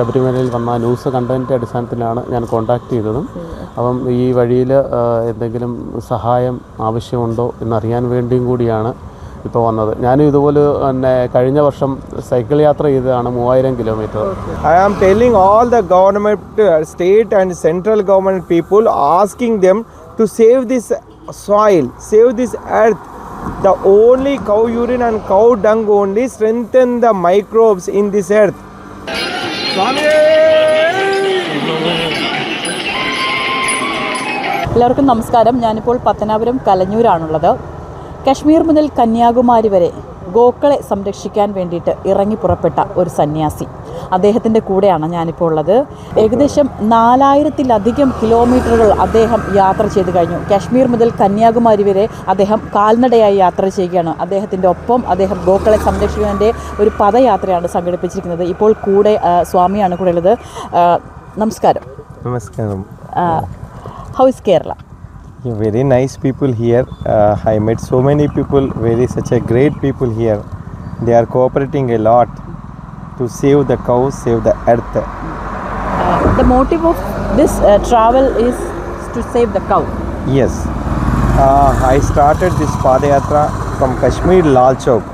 ശബരിമലയിൽ വന്ന ന്യൂസ് കണ്ടതിന്റെ അടിസ്ഥാനത്തിലാണ് ഞാൻ കോൺടാക്റ്റ് ചെയ്തതും. അപ്പം ഈ വഴിയിൽ എന്തെങ്കിലും സഹായം ആവശ്യമുണ്ടോ എന്നറിയാൻ വേണ്ടിയും കൂടിയാണ് ഇപ്പോൾ വന്നത്. ഞാനും ഇതുപോലെ തന്നെ കഴിഞ്ഞ വർഷം സൈക്കിൾ യാത്ര ചെയ്തതാണ് മൂവായിരം kilometre. I am telling all the government state and central government people asking them to save this soil save this earth the only cow urine and cow dung only strengthen the microbes in this earth എല്ലാവർക്കും നമസ്കാരം. ഞാനിപ്പോൾ പത്തനാപുരം കലഞ്ഞൂരാണുള്ളത്. കശ്മീർ മുതൽ കന്യാകുമാരി വരെ ഗോക്കളെ സംരക്ഷിക്കാൻ വേണ്ടിയിട്ട് ഇറങ്ങി പുറപ്പെട്ട ഒരു സന്യാസി. അദ്ദേഹത്തിന്റെ കൂടെയാണ് ഞാനിപ്പോൾ ഉള്ളത്. ഏകദേശം നാലായിരത്തിലധികം കിലോമീറ്ററുകൾ അദ്ദേഹം യാത്ര ചെയ്ത് കഴിഞ്ഞു. കാശ്മീർ മുതൽ കന്യാകുമാരി വരെ അദ്ദേഹം കാൽനടയായി യാത്ര ചെയ്യുകയാണ്. അദ്ദേഹത്തിന്റെ ഒപ്പം അദ്ദേഹം ഗോക്കളെ സംരക്ഷിക്കുന്നതിന്റെ ഒരു പദയാത്രയാണ് സംഘടിപ്പിച്ചിരിക്കുന്നത്. ഇപ്പോൾ കൂടെ സ്വാമിയാണ് കൂടെ ഉള്ളത്. നമസ്കാരം. നമസ്കാരം. How is Kerala very very nice people here. Uh, so met so many people, very such a great people here. They are cooperating a lot. To save the cows, save the earth. Uh, the motive of this uh, travel is to save the cow. Yes. Uh, I started this Padayatra from Kashmir Lal Chowk,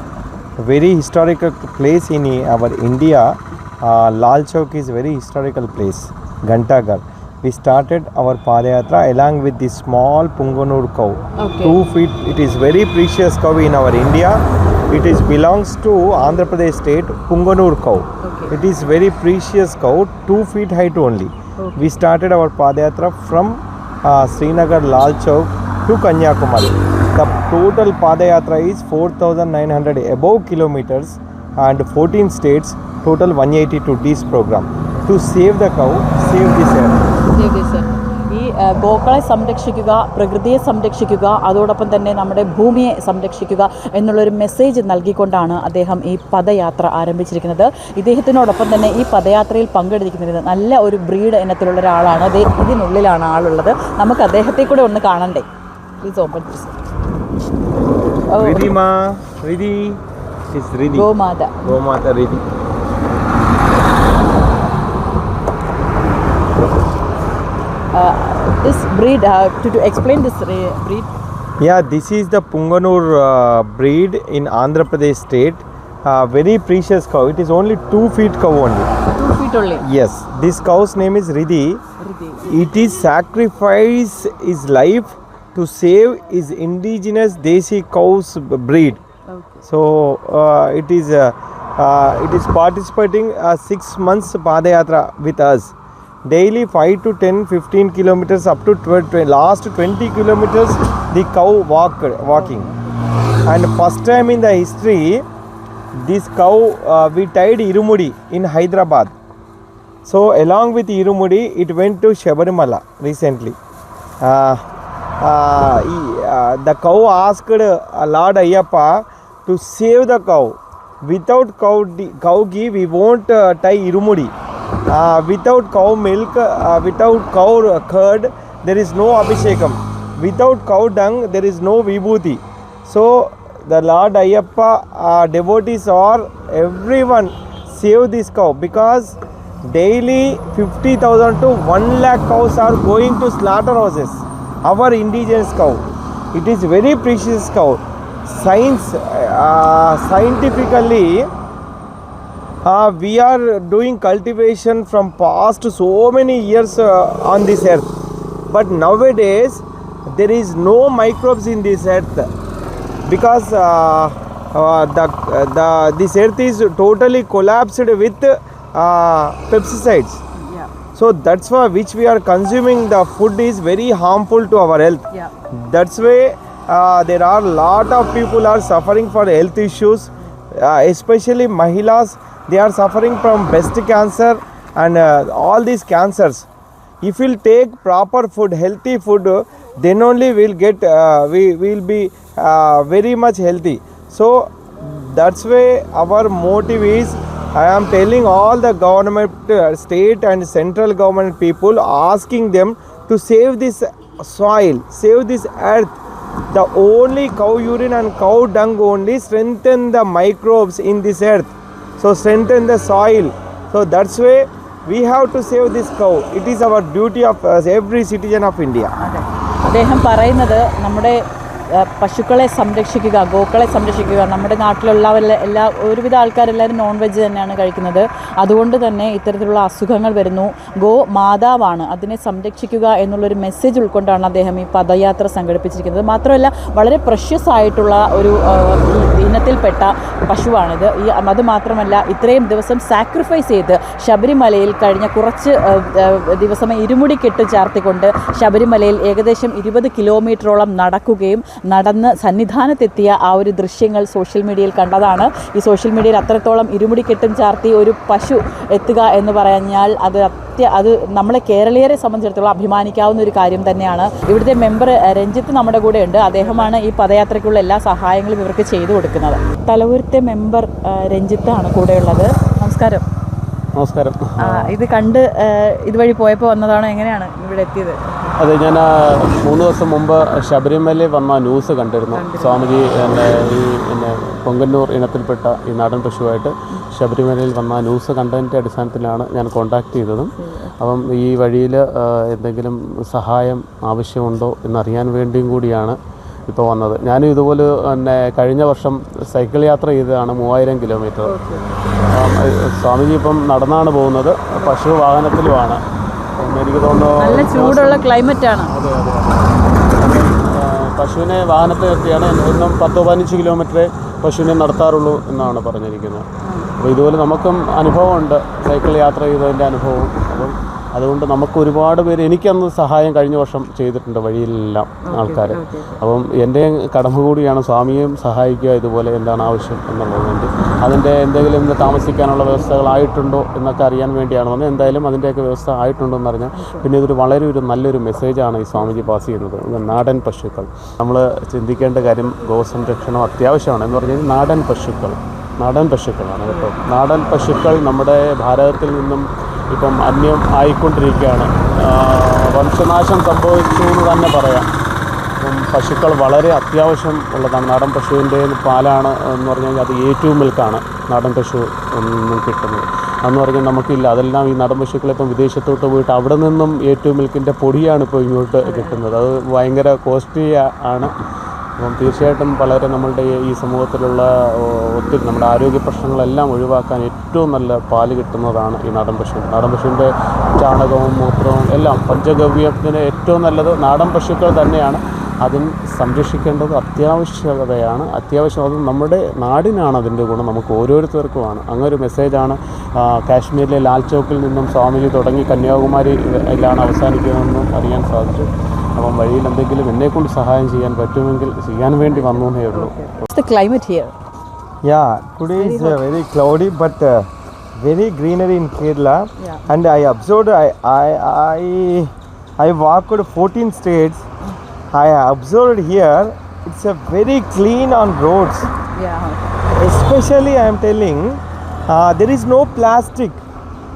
a very historical place in our India. Uh, Lal Chowk is a very historical place, Gantagar. We started our Padayatra along with this small Punganur cow. Okay. Two feet, it is very precious cow in our India. It is belongs to Andhra Pradesh state, Punganur cow. Okay. It is very precious cow, two feet height only. Okay. We started our Padayatra from uh, Srinagar Lal Chowk to Kanyakumari. The total Padayatra is 4,900 above kilometers and 14 states, total 182 days program. To save the cow, save this earth. ഈ ഗോക്കളെ സംരക്ഷിക്കുക പ്രകൃതിയെ സംരക്ഷിക്കുക അതോടൊപ്പം തന്നെ നമ്മുടെ ഭൂമിയെ സംരക്ഷിക്കുക എന്നുള്ളൊരു മെസ്സേജ് നൽകിക്കൊണ്ടാണ് അദ്ദേഹം ഈ പദയാത്ര ആരംഭിച്ചിരിക്കുന്നത്. ഇദ്ദേഹത്തിനോടൊപ്പം തന്നെ ഈ പദയാത്രയിൽ പങ്കെടുത്തിരിക്കുന്നത് നല്ല ഒരു ബ്രീഡ് ഇനത്തിലുള്ള ഒരാളാണ്. അതേ ഇതിനുള്ളിലാണ് ആളുള്ളത്. നമുക്ക് അദ്ദേഹത്തെ കൂടെ ഒന്ന് കാണണ്ടേ? Please open Gomata. Gomata this breed uh, to, to explain this breed Yeah, this is the Punganur uh, breed in Andhra Pradesh state. Uh, very precious cow. It is only two feet cow only. two feet only Yes, this cow's name is Riddhi. It is sacrifice his life to save his indigenous Desi cow's breed. okay. So uh, it is uh, uh, it is participating uh, six months Padayatra with us. Daily 5 to 10, 15 kilometers up to 12, 12 last 20 kilometers the cow walk, walking. And first time in the history, this cow uh, we tied Irumudi in Hyderabad. So along with Irumudi, it went to Shabarimala recently. Uh, uh, uh, the cow asked Lord Ayyappa to save the cow. Without cow, cow ghee, we won't uh, tie Irumudi. Uh, without cow milk, uh, without cow curd, there is no Abhishekam. Without cow dung, there is no Vibhuti. So the Lord Ayyappa uh, devotees or everyone save this cow because daily 50,000 to 1 lakh cows are going to slaughterhouses. Our indigenous cow. It is very precious cow. Science, uh, scientifically, uh, we are doing cultivation from past so many years uh, on this earth. But nowadays, there is no microbes in this earth because uh, uh, the, the this earth is totally collapsed with uh, pesticides. yeah So that's why which we are consuming the food is very harmful to our health. yeah That's why uh, there are a lot of people are suffering for health issues, uh, especially Mahilas. They are suffering from breast cancer and uh, all these cancers. If we'll take proper food, healthy food, then only we'll get uh, we will be uh, very much healthy. So that's why our motive is I am telling all the government, uh, state and central government people, asking them to save this soil, save this earth. The only cow urine and cow dung only strengthen the microbes in this earth So strengthen the soil. So that's why we have to save this cow. It is our duty of uh, every citizen of India. അതെ അദ്ദേഹം പറയുന്നത് നമ്മുടെ ആ, പശുക്കളെ സംരക്ഷിക്കുക ഗോക്കളെ സംരക്ഷിക്കുക. നമ്മുടെ നാട്ടിലുള്ള എല്ലാ ഒരുവിധ ആൾക്കാരെല്ലാവരും നോൺ വെജ് തന്നെയാണ് കഴിക്കുന്നത്. അതുകൊണ്ട് തന്നെ ഇത്തരത്തിലുള്ള അസുഖങ്ങൾ വരുന്നു. ഗോ മാതാവാണ്. അതിനെ സംരക്ഷിക്കുക എന്നുള്ളൊരു മെസ്സേജ് ഉൾക്കൊണ്ടാണ് അദ്ദേഹം ഈ പദയാത്ര സംഘടിപ്പിച്ചിരിക്കുന്നത്. മാത്രമല്ല വളരെ പ്രഷ്യസ് ആയിട്ടുള്ള ഒരു ഇനത്തിൽപ്പെട്ട പശുവാണിത്. ഈ അത് മാത്രമല്ല ഇത്രയും ദിവസം സാക്രിഫൈസ് ചെയ്ത് ശബരിമലയിൽ കഴിഞ്ഞ കുറച്ച് ദിവസം ഇരുമുടി കെട്ട് ചാർത്തിക്കൊണ്ട് ശബരിമലയിൽ ഏകദേശം ഇരുപത് കിലോമീറ്ററോളം നടക്കുകയും നടന്ന് സന്നിധാനത്തെത്തിയ ആ ഒരു ദൃശ്യങ്ങൾ സോഷ്യൽ മീഡിയയിൽ കണ്ടതാണ്. ഈ സോഷ്യൽ മീഡിയയിൽ അത്രത്തോളം ഇരുമുടിക്കെട്ടും ചാർത്തി ഒരു പശു എത്തുക എന്ന് പറഞ്ഞാൽ അത് അത്യ അത് നമ്മളെ കേരളീയരെ സംബന്ധിച്ചിടത്തോളം അഭിമാനിക്കാവുന്ന ഒരു കാര്യം തന്നെയാണ്. ഇവിടുത്തെ മെമ്പർ രഞ്ജിത്ത് നമ്മുടെ കൂടെ ഉണ്ട്. അദ്ദേഹമാണ് ഈ പദയാത്രയ്ക്കുള്ള എല്ലാ സഹായങ്ങളും ഇവർക്ക് ചെയ്തു കൊടുക്കുന്നത്. തലവൂരത്തെ മെമ്പർ രഞ്ജിത്താണ് കൂടെയുള്ളത്. നമസ്കാരം. നമസ്കാരം. ഇത് കണ്ട് ഇതുവഴി പോയപ്പോൾ വന്നതാണോ? എങ്ങനെയാണ് ഇവിടെ എത്തിയത്? അതെ ഞാൻ മൂന്ന് ദിവസം മുമ്പ് ശബരിമലയിൽ വന്ന ന്യൂസ് കണ്ടിരുന്നു. സ്വാമിജി എന്നെ ഈ പിന്നെ പൊങ്കന്നൂർ ഇനത്തിൽപ്പെട്ട ഈ നാടൻ പശുവായിട്ട് ശബരിമലയിൽ വന്ന ന്യൂസ് കണ്ടതിന്റെ അടിസ്ഥാനത്തിലാണ് ഞാൻ കോണ്ടാക്ട് ചെയ്തതും. അപ്പം ഈ വഴിയിൽ എന്തെങ്കിലും സഹായം ആവശ്യമുണ്ടോ എന്നറിയാൻ വേണ്ടിയും കൂടിയാണ് ഇപ്പോൾ വന്നത്. ഞാനും ഇതുപോലെ തന്നെ കഴിഞ്ഞ വർഷം സൈക്കിൾ യാത്ര ചെയ്തതാണ് മൂവായിരം കിലോമീറ്റർ. സ്വാമിജി ഇപ്പം നടന്നാണ് പോകുന്നത്. പശു വാഹനത്തിലുമാണ്. എനിക്ക് തോന്നുന്നു ചൂടുള്ള ക്ലൈമറ്റ് ആണ് അതെ അതെ പശുവിനെ വാഹനത്തിൽ നിർത്തിയാണ്. എന്നും പത്തോ പതിനഞ്ച് കിലോമീറ്ററേ പശുവിനെ നടത്താറുള്ളൂ എന്നാണ് പറഞ്ഞിരിക്കുന്നത്. അപ്പോൾ ഇതുപോലെ നമുക്കും അനുഭവമുണ്ട് സൈക്കിൾ യാത്ര ചെയ്തതിന്റെ അനുഭവവും അപ്പം അതുകൊണ്ട് നമുക്ക് ഒരുപാട് പേര് എനിക്കന്ന് സഹായം കഴിഞ്ഞ വർഷം ചെയ്തിട്ടുണ്ട് വഴിയിലെല്ലാം ആൾക്കാർ അപ്പം എന്റെ കടമ കൂടിയാണ് സ്വാമിയെയും സഹായിക്കുക ഇതുപോലെ എന്താണ് ആവശ്യം എന്നുള്ളത്. വേണ്ടി അതിന്റെ എന്തെങ്കിലും ഇന്ന് താമസിക്കാനുള്ള വ്യവസ്ഥകളായിട്ടുണ്ടോ എന്നൊക്കെ അറിയാൻ വേണ്ടിയാണ് വന്നത്. എന്തായാലും അതിന്റെയൊക്കെ വ്യവസ്ഥ ആയിട്ടുണ്ടോ എന്ന് അറിഞ്ഞാൽ പിന്നെ ഇതൊരു വളരെ ഒരു നല്ലൊരു മെസ്സേജാണ് ഈ സ്വാമിജി പാസ് ചെയ്യുന്നത്. നാടൻ പശുക്കൾ. നമ്മൾ ചിന്തിക്കേണ്ട കാര്യം ഗോസംരക്ഷണം അത്യാവശ്യമാണ്. എന്ന് പറഞ്ഞാൽ നാടൻ പശുക്കൾ. നാടൻ പശുക്കളാണ് കേട്ടോ. നാടൻ പശുക്കൾ നമ്മുടെ ഭാരതത്തിൽ നിന്നും ഇപ്പം അന്യം ആയിക്കൊണ്ടിരിക്കുകയാണ്. വംശനാശം സംഭവിച്ചു എന്ന് തന്നെ പറയാം. അപ്പം പശുക്കൾ വളരെ അത്യാവശ്യം ഉള്ളതാണ്. നാടൻ പശുവിന്റെ പാലാണ് എന്ന് പറഞ്ഞു കഴിഞ്ഞാൽ അത് ഏറ്റവും മിൽക്കാണ് നാടൻ പശു നിന്നും കിട്ടുന്നത്. അതെന്ന് പറഞ്ഞാൽ നമുക്കില്ല. അതെല്ലാം ഈ നാടൻ പശുക്കളെ ഇപ്പം വിദേശത്തോട്ട് പോയിട്ട് അവിടെ നിന്നും ഏറ്റവും മിൽക്കിന്റെ പൊടിയാണ് ഇപ്പോൾ ഇങ്ങോട്ട് കിട്ടുന്നത്. അത് ഭയങ്കര കോസ്റ്റ്ലി ആണ്. അപ്പം തീർച്ചയായിട്ടും വളരെ നമ്മളുടെ ഈ സമൂഹത്തിലുള്ള ഒത്തിരി നമ്മുടെ ആരോഗ്യ പ്രശ്നങ്ങളെല്ലാം ഒഴിവാക്കാൻ ഏറ്റവും നല്ല പാൽ കിട്ടുന്നതാണ് ഈ നാടൻ പശു. നാടൻ പശുവിന്റെ ചാണകവും മൂത്രവും എല്ലാം പഞ്ചഗവ്യത്തിന് ഏറ്റവും നല്ലത് നാടൻ പശുക്കൾ തന്നെയാണ്. അതിന് സംരക്ഷിക്കേണ്ടത് അത്യാവശ്യകതയാണ്. അത്യാവശ്യം അത് നമ്മുടെ നാടിനാണ് അതിന്റെ ഗുണം. നമുക്ക് ഓരോരുത്തർക്കുമാണ്. അങ്ങനെ ഒരു മെസ്സേജാണ് കാശ്മീരിലെ ലാൽ ചോക്കിൽ നിന്നും സ്വാമിജി തുടങ്ങി കന്യാകുമാരിയിലാണ് അവസാനിക്കുന്നതെന്നും അറിയാൻ സാധിച്ചു. അപ്പം വഴിയിൽ എന്തെങ്കിലും എന്നെക്കൊണ്ട് സഹായം ചെയ്യാൻ പറ്റുമെങ്കിൽ ചെയ്യാൻ വേണ്ടി വന്നു എന്നേ ഉള്ളൂ climate here Yeah, today is uh, very cloudy but uh, very greenery in Kerala. Yeah. And I observed, I, I, I, I walked 14 states. I observed here, it's a very clean on roads. Especially, I am telling, uh, there is no plastic.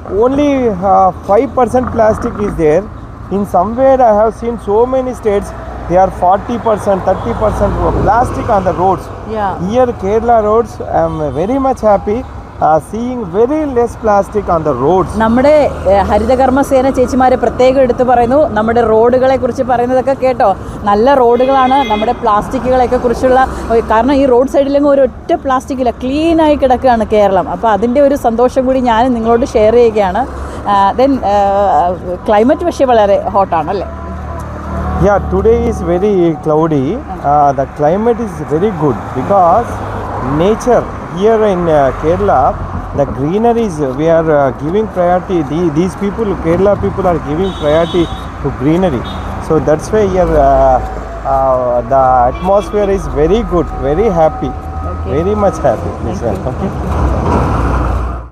Only uh, 5% plastic is there. In somewhere, I have seen so many states, they are 40%, 30% plastic on the roads. Yeah. Here, Kerala roads, I am very much happy seeing very less plastic on the roads. നമ്മുടെ ഹരിതകർമ്മസേന ചേച്ചിമാരെ പ്രത്യേകം എടുത്തു പറയുന്നു നമ്മുടെ റോഡുകളെ കുറിച്ച് പറയുന്നതൊക്കെ കേട്ടോ നല്ല റോഡുകളാണ് നമ്മുടെ പ്ലാസ്റ്റിക്കുകളെയൊക്കെ കുറിച്ചുള്ള കാരണം ഈ റോഡ് സൈഡിലെങ്ങും ഒരു ഒറ്റ പ്ലാസ്റ്റിക്കില്ല ക്ലീനായി കിടക്കുകയാണ് കേരളം അപ്പോൾ അതിന്റെ ഒരു സന്തോഷം കൂടി ഞാൻ നിങ്ങളോട് ഷെയർ ചെയ്യുകയാണ് ദെൻ ക്ലൈമറ്റ് പക്ഷേ വളരെ ഹോട്ടാണ് അല്ലേ Yeah, today is very cloudy. Uh, the climate is very good because nature here in uh, Kerala, the greeneries we are uh, giving priority. The, these people, Kerala people, are giving priority to greenery. So that's why here uh, uh, the atmosphere is very good, very happy, Okay. very much happy. This one, okay.